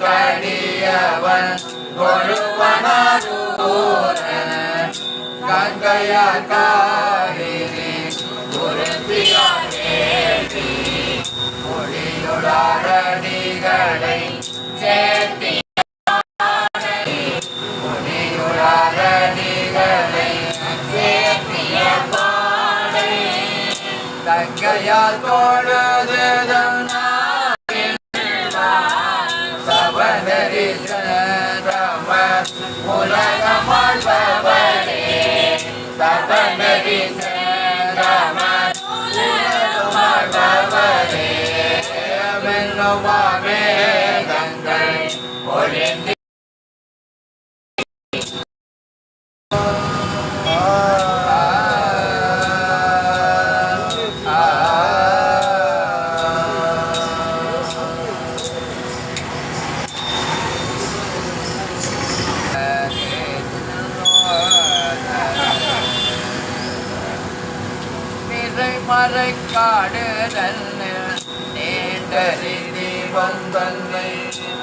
கடியவன் கொழுவனூரன் கங்கையா காரிரி குருத்தியாரேடி மொழியுடாரடிகளை சேர்த்தி மொழியுடாரடிகளை சேர்த்திய தங்கையால் தொழுதுதம் wow.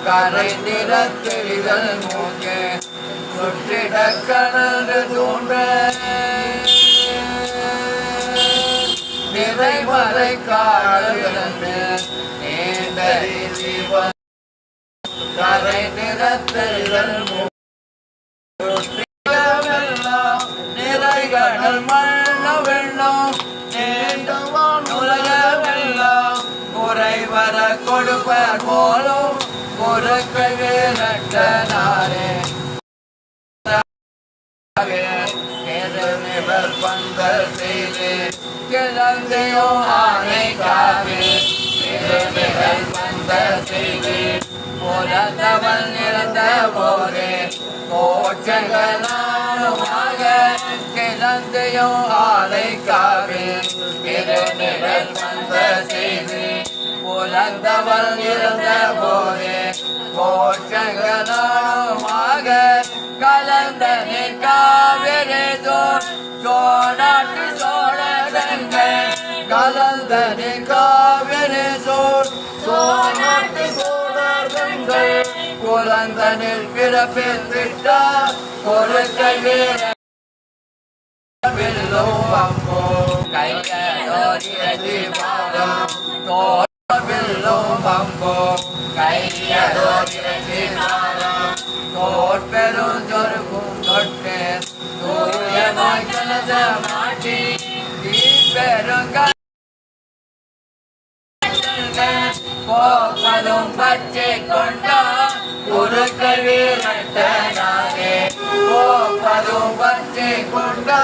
கரை நிறத்தெளிதல் மூக்க சுற்றிட கணந்து தூண்ட. நிறைமறை காடலிருந்து நீண்டறி கரை நிறத்து இதழ் வெள்ளம் நிறைகடல் மண்ண வெள்ளம். குறைவர கொடுப்பர் போலும் குறுக்கு நட்டனாரே. நிவர் பந்தல் செய்து கிழந்தையோ ஆனை காவே நிவர் பந்தல் செய்து புலந்தவன் இறந்த போதே. கோச்சங்கனாக கிழந்தையோ காவே செய்து புலந்தவன் இறந்த போதே கோச்சங்கனாக கலந்த காவிரி சோர் சோழாட்டு சோழங்கள் கலந்த காவிரி சோர் சோழாட்டு சோழர்கள் பிறப்பில் விட்டார் பொருட்கை வீர வில்லுவம்போ கையோடி பாதம் வில்லுவம்போ கையோடி பாதம் தோட் பெரும் சொருக்கும் தொட்டு தூயமாய் கலச மாட்டி. நீ பெருங்க போக்கலும் பச்சை கொண்டா குறுக்கள் வீரட்டனாகே போக்கலும் பச்சை கொண்டா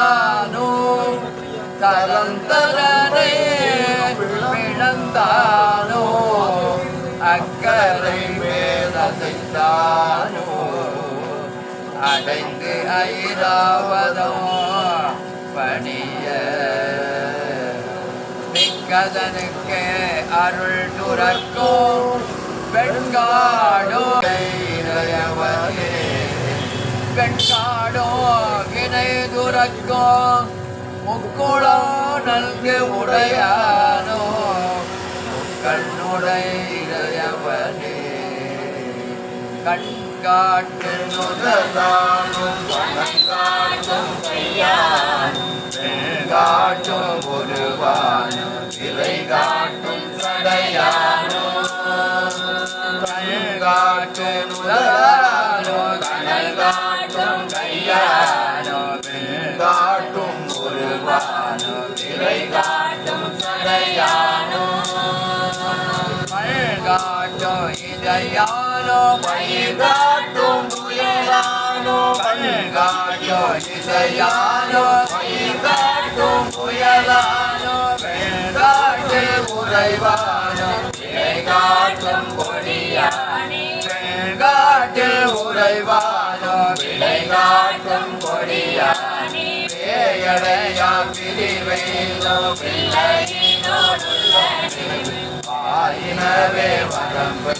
மார்க்கையந்தானோ கலந்தரனை பிளந்தானோ அக்கரை வேலதைத்தானோ அடைந்து ஐராவதோ பணிய மிக்கதனுக்கு அருள் துறக்கும் பெண்காடோ இறையவனே பெண்காடோ வினை துறக்கும் முக்குளோ நல்கு உடையானோ கண்ணுடையவனே கண் காட்டு நுதலானும் வணங்காட்டும் காட்டும் ஒருவானும் இலை காட்டும் சடையானோ. கண்காட்டு நுதலானோ காட்டும் இதையானோ புயலானோ காட்டும் இதையானோ காட்டும் புயலானோ காட்டு உறைவானோ காட்டும் கொடியானே காட்டில் உறைவானோ விளை காட்டும் கொடியானே. பேயடையா பிரிவையிலோ பிள்ளையினோடுள்ள ஆயினவே வரம்பு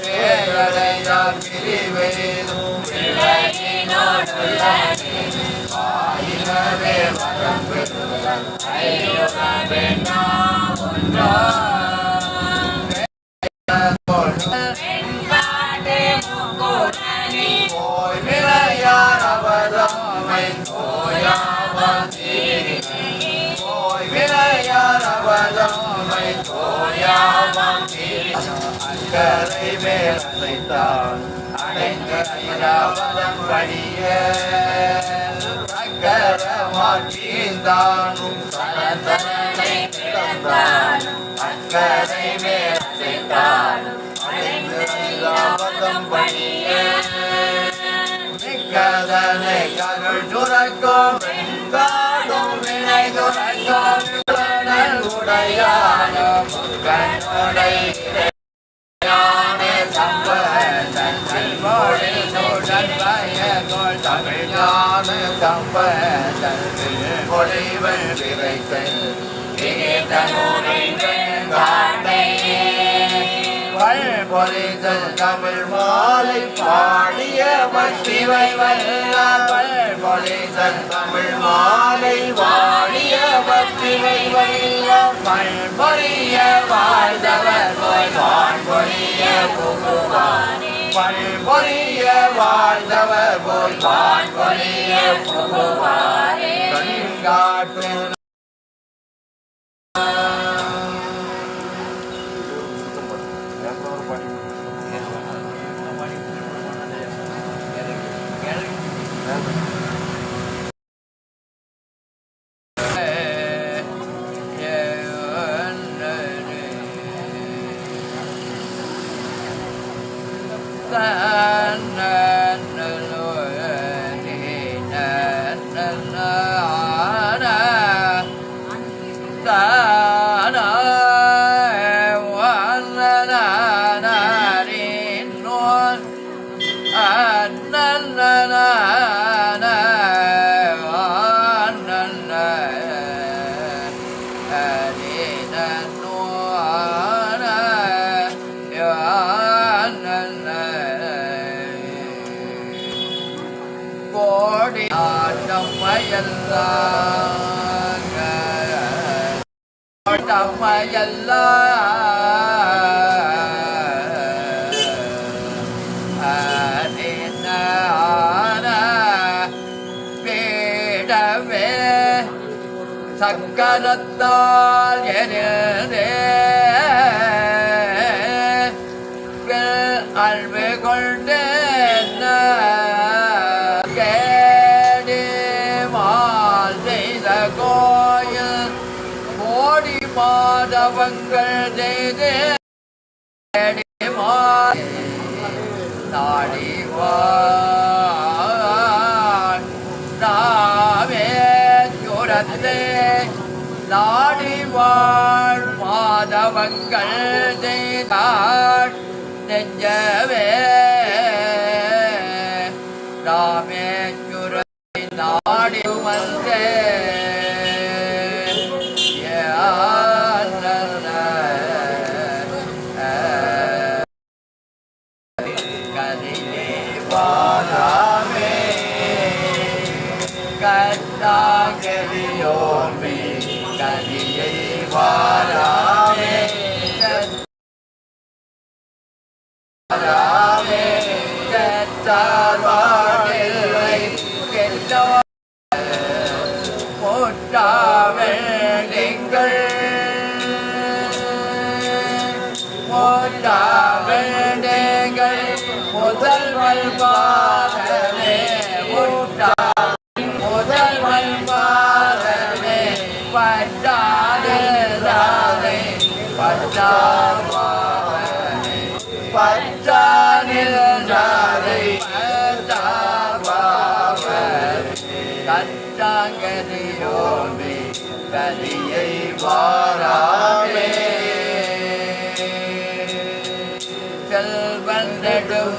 பேரடையா பிரிவையிலும் பிள்ளையினோடுள்ள ஆயினவே வரம்பு போய் அக்கறை மேல் அசைத்தான். அடைந்த ஐராவதம் படிய அக்கர மாற்றிந்தானும் சனதனை கிடந்தானும் மேல் அசைத்தானும் மிக்கதனை கருள் சுரக்கும் வெண்காடும் வினை துறக்கும் புலனல் உடையான முக்கனுடை தமிழ் மாலை பாடிய பக்திவை வல்லாமல் பொலிசன் தமிழ் மாலை வாடிய பக்திவை வல்லாமல் பொறிய வாழ்ந்தவர் போய் வான்பொழிய புகுவானே. பல்பொழிய வாழ்ந்தவர் போல் பாண்பொழிய புகுவாரே. கண்காட்டு ஆட்டம் வயல்ல சக்கரத்தால் எரிதே அன்பு கொண்டேன். மாதவங்கள் செய்து கேடி நாவே சுரத்தே நாடி வாழ் மாதவங்கள் செய்தாள் நெஞ்சவே. ராமேஸ்வரை நாடி வந்தே போற்றாவேங்கள் முதல்வல் பாதமே.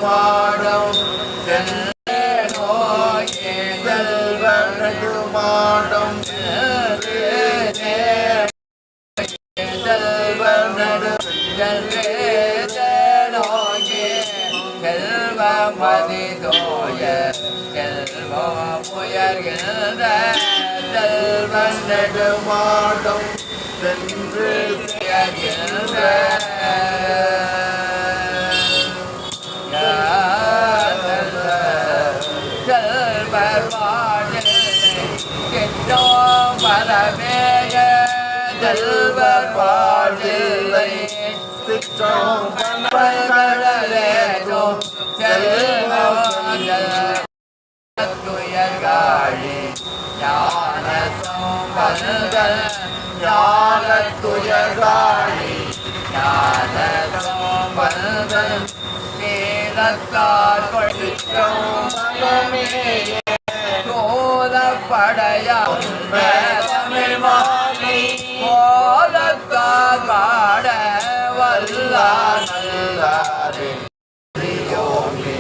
param செல்வர் வாழ்வில்லை. சிற்றம் கடலேதோ செல்வம் துயர்காழி ஞான சம்பந்தல் ஞான துயர்காழி ஞான சம்பந்தல் நீலத்தார் கொழிக்கும் சோதப்படையா தமிழ் மாலை கோலத்தார் பாட நல்லாரே பிரியோமே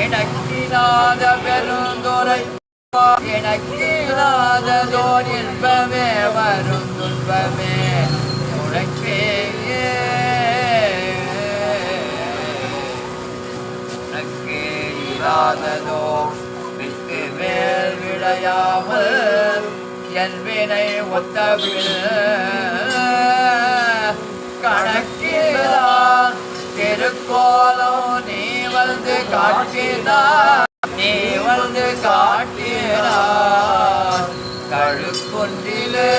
எனக்கிலாத பெருந்துரை இணக்கினாததோர் இன்பமே வரும் துன்பமே உழைப்பே உனக்கே இல்லாததோ விட்டு மேல் விளையாமல் என் வினை ஒத்தவில் கணக்கிலான் திருக்கோலோ நீ வந்து காட்டினார் நீ வந்து காட்டினார் கழுக்குன்றிலே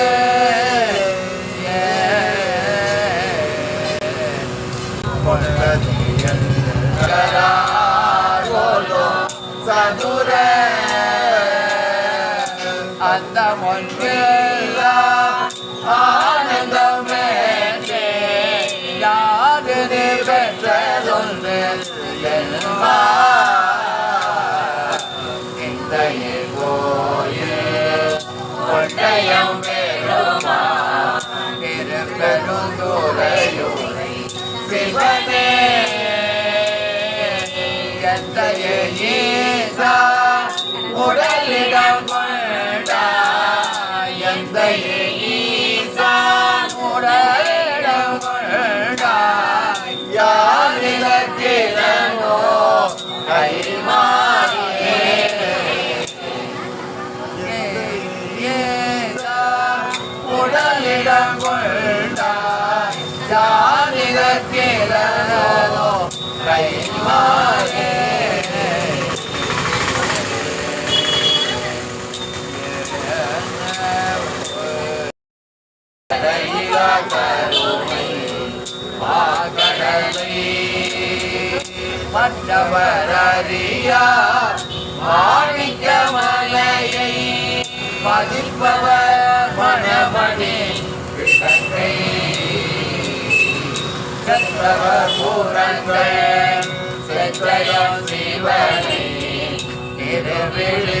கொண்டையம் பெருமா திருப்பெருந்துரையூரை சிவனே எந்த ஈசா உடலிடம் Hare Hare சென்றயம் சிவனை திருவிழி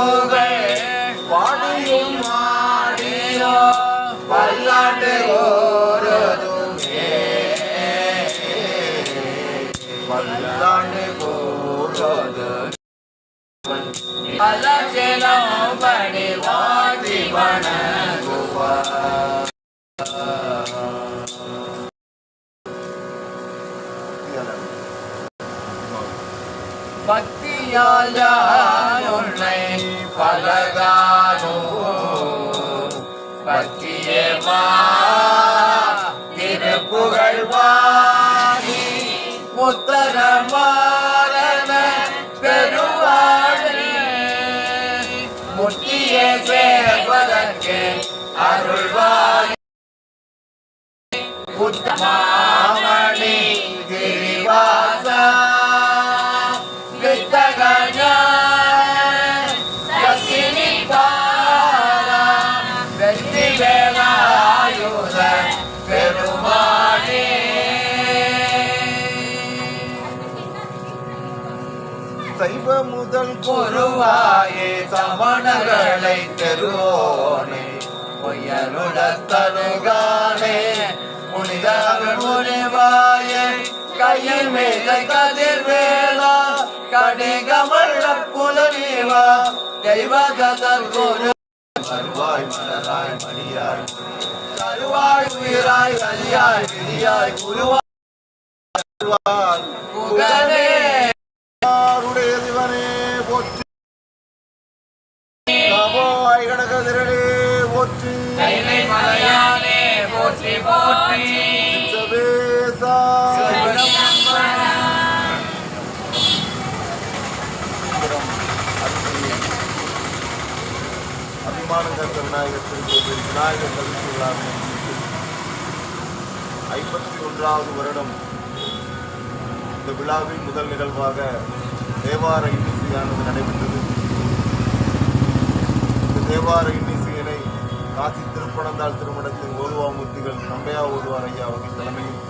கொள்முகள் பாடியும் ஆடியும் பல்லாண்டு கோருதுமே பல்லாண்டு பணி வணங்குவா பக்தியால் பலகானோ பக்தியே மா திருப்புகழ் வாணி முத்தரமாரண பெருவாழே முத்தியே சேர்வதற்கு அருள்வாணி உத்தமாமணி குருவாயே சமணர்களை தெருவோனே பொய்யருட தருகானே. முனிவாயே கையில் மேலை கதிர்வேலா கடிகமல்ல புலனிவா. தெய்வகதல் குரு வருவாய் மலராய் மணியாய். தருவாய் உயிராய் கலியாய் விதியாய் குருவாய் புகழே. யாருடைய சிவனே. கடகதிரளே போற்றி. கைலை மலையானே போற்றி போற்றி. அபிமானங்கத்த விநாயகர் திருக்கோவில் விநாயகர் முன்னிட்டு ஐம்பத்தி ஒன்றாவது வருடம் இந்த விழாவின் முதல் நிகழ்வாக தேவார இன்னிசையானது நடைபெற்றது. தேவார இன்னிசையினை காசி திருப்பனந்தாள் திருமணத்தின் ஓதுவாமூர்த்திகள் நம்பையா ஓதுவார் ஐயா அவர்கள் தலைமையில்